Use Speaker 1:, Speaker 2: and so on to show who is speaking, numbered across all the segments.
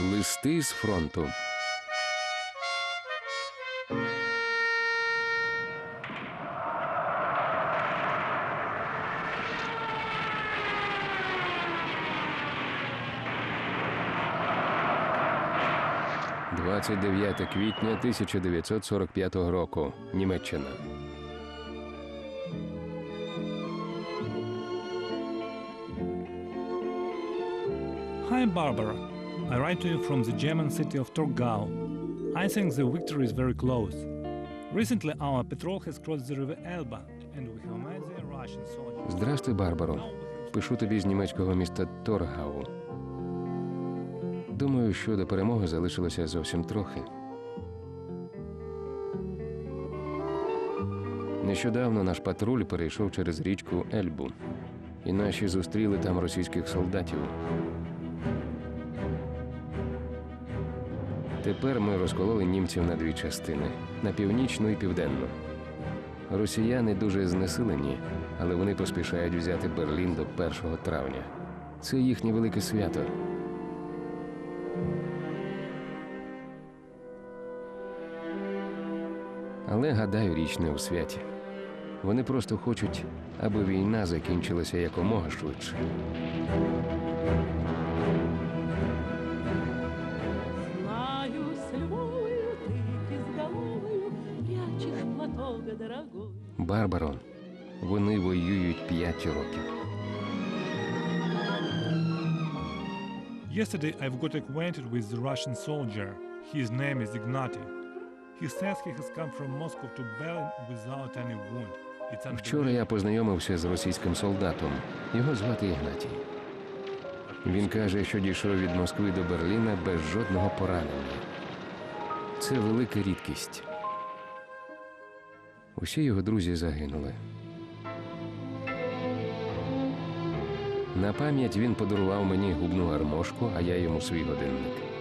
Speaker 1: Листи з фронту. «29 квітня 1945 року. Німеччина.
Speaker 2: Hi, Barbara. I write to you from the German city of Torgau. I think the victory is very close. Recently, our patrol has crossed the river Elba, and we have met the Russian soldiers.
Speaker 1: Здрастуй, Барбаро. Пишу тобі з німецького міста Торгау. Думаю, що до перемоги залишилося зовсім трохи. Нещодавно наш патруль перейшов через річку Ельбу, і наші зустріли там російських солдатів. Тепер ми розкололи німців на дві частини на північну і південну. Росіяни дуже знесилені, але вони поспішають взяти Берлін до 1 травня. Це їхнє велике свято. Але гадаю, річ не у святі. Вони просто хочуть, аби війна закінчилася якомога швидше. Барбаро, вони воюють 5 років.
Speaker 2: Yesterday, I've got acquainted with the Russian soldier. His name is Ignati. He says he has come from Moscow to Berlin without any wound. It's
Speaker 1: Вчора я познайомився з російським солдатом. Його звати Ігнатій. Він каже, що дійшов від Москви до Берліна без жодного поранення. Це велика рідкість. Усі його друзі загинули. На пам'ять він подарував мені губну гармошку, а я йому свій годинник.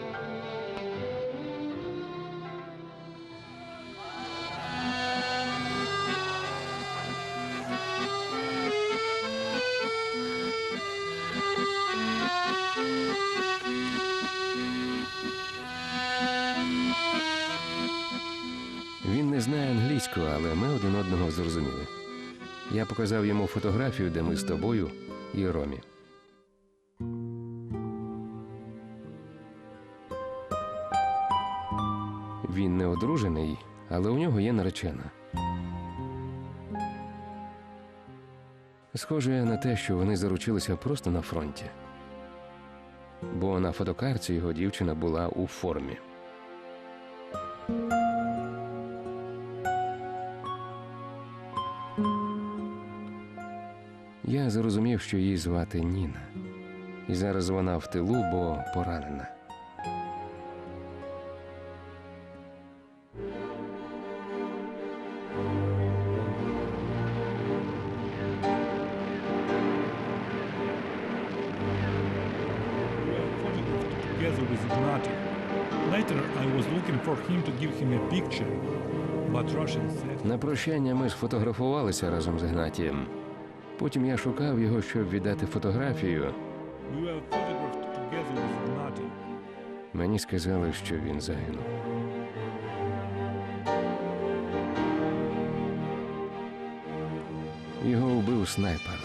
Speaker 1: Не знає англійську, але ми один одного зрозуміли. Я показав йому фотографію, де ми з тобою і Ромі. Він не одружений, але у нього є наречена. Схоже на те, що вони заручилися просто на фронті. Бо на фотокарці його дівчина була у формі. Я зрозумів, що її звати Ніна. І зараз вона в тилу, бо поранена.
Speaker 2: Later, I was looking for him to give him a picture,
Speaker 1: На прощання ми сфотографувалися разом з Гнатієм. Потім я шукав його, щоб віддати фотографію. Мені сказали, що він загинув. Його вбив снайпер.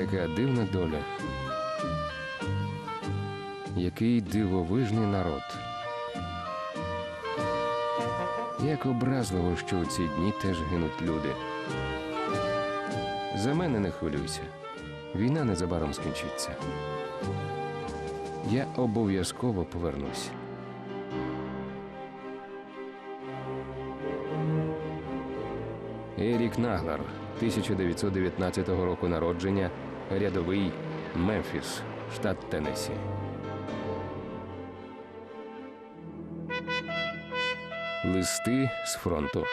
Speaker 1: Яка дивна доля. Який дивовижний народ. Як образливо, що у ці дні теж гинуть люди. За мене не хвилюйся. Війна незабаром скінчиться. Я обов'язково повернусь. Ерік Наглар, 1919 року народження, рядовий Мемфіс, штат Теннессі. Листи з фронту.